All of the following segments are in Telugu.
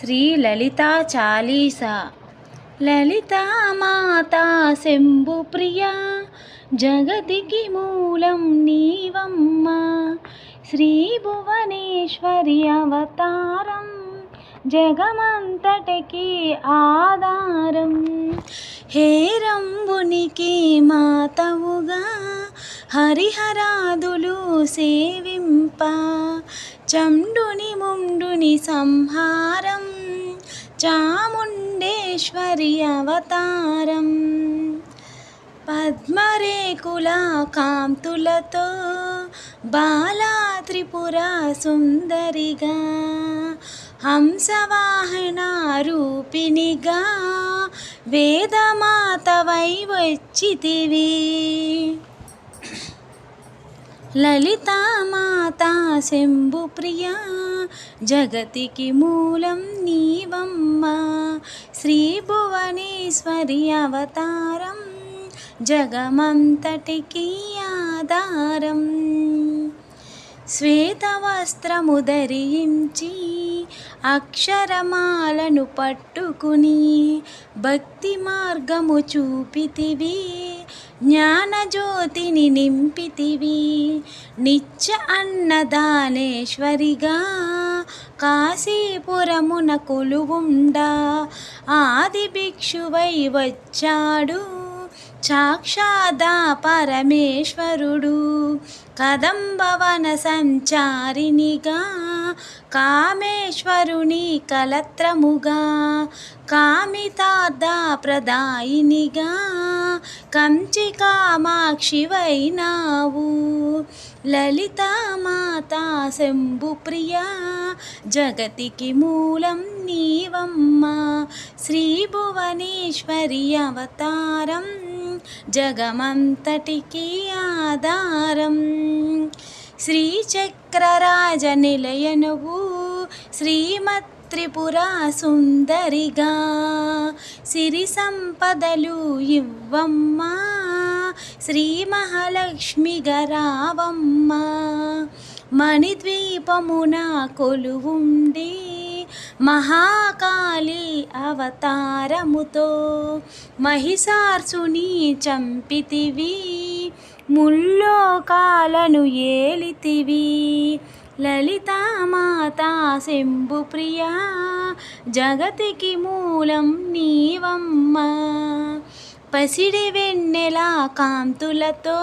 శ్రీ లలితా చాలీసా. లలిత మాత శంభు ప్రియా. జగతికి మూలం నీవమ్మ. శ్రీ భువనేశ్వరి అవతారం. జగమంతటికి ఆధారం. హేరంబునికి మాతవుగా. హరిహరాదులు సేవింప. చండుని ముండుని సంహారం చాముండేశ్వరి అవతారం. పద్మరేకుల కాంతులతో బాలా త్రిపుర సుందరిగా హంసవాహన రూపిణిగా వేదమాతవై వచ్చితివి. లలితామాతా శంభుప్రియ జగతికి మూలం నీవమ్మ. శ్రీ భువనేశ్వరి అవతారం జగమంతటికి ఆధారం. శ్వేతవస్త్రము ధరించి అక్షరమాలను పట్టుకుని భక్తి మార్గము చూపితివి. జ్ఞానజ్యోతిని నింపితివి. నిత్య అన్నదానేశ్వరిగా కాశీపురమున కొలువుండా. ఆది భిక్షువై వచ్చాడు సాక్షాదా పరమేశ్వరుడు. కదంబవన సంచారినిగా కామేశ్వరుని కలత్రముగా కామితార్థ ప్రదాయినిగా కంచి కామాక్షివైనావు లలితామాతా శంభుప్రియ జగతికి మూలం నీవమ్మ. శ్రీ భువనేశ్వరి అవతారం జగమంతటికి ఆధారం. శ్రీచక్రరాజ నిలయనువు శ్రీమత్ త్రిపుర సుందరిగా సిరి సంపదలు ఇవ్వమ్మా. శ్రీ మహాలక్ష్మి గరావమ్మ. మణిద్వీపమున కొలువుండి మహాకాళి అవతారముతో మహిషార్సుని చంపితివి. ముల్లోకాలను ఏలితివి. లలితామాతా శంభుప్రియా జగతికి మూలం నీవమ్మ. పసిడి వెన్నెల కాంతులతో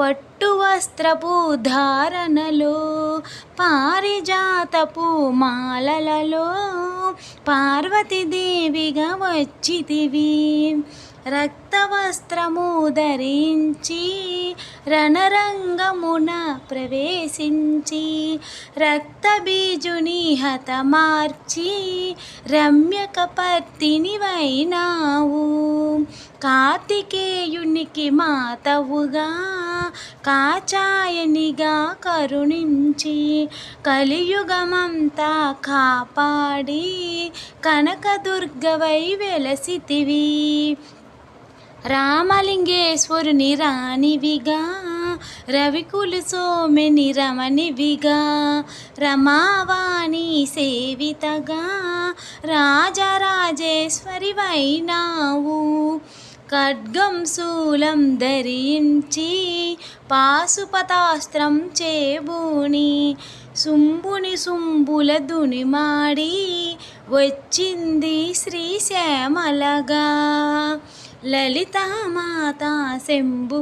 పట్టు వస్త్రపు ధారణలో పారిజాతపు మాలలలో పార్వతీదేవిగా వచ్చితివి. రక్తవస్త్రము ధరించి రణరంగమున ప్రవేశించి రక్తబీజుని హతమార్చి రమ్యకపర్తిని వైనావు కార్తికేయునికి మాతవుగా కాచాయనిగా కరుణించి కలియుగమంతా కాపాడి కనకదుర్గవై వెలసితివి. రామలింగేశ్వరుని రాణివిగా రవికులు సోమెని రమణివిగా రమావాణి సేవితగా రాజరాజేశ్వరి వైనావు. ఖడ్గం శూలం ధరించి పాశుపతాస్త్రం చేబూని సుంబుని సుంబుల దునిమాడి వచ్చింది శ్రీశ్యామలగా. లలితామాత శంభు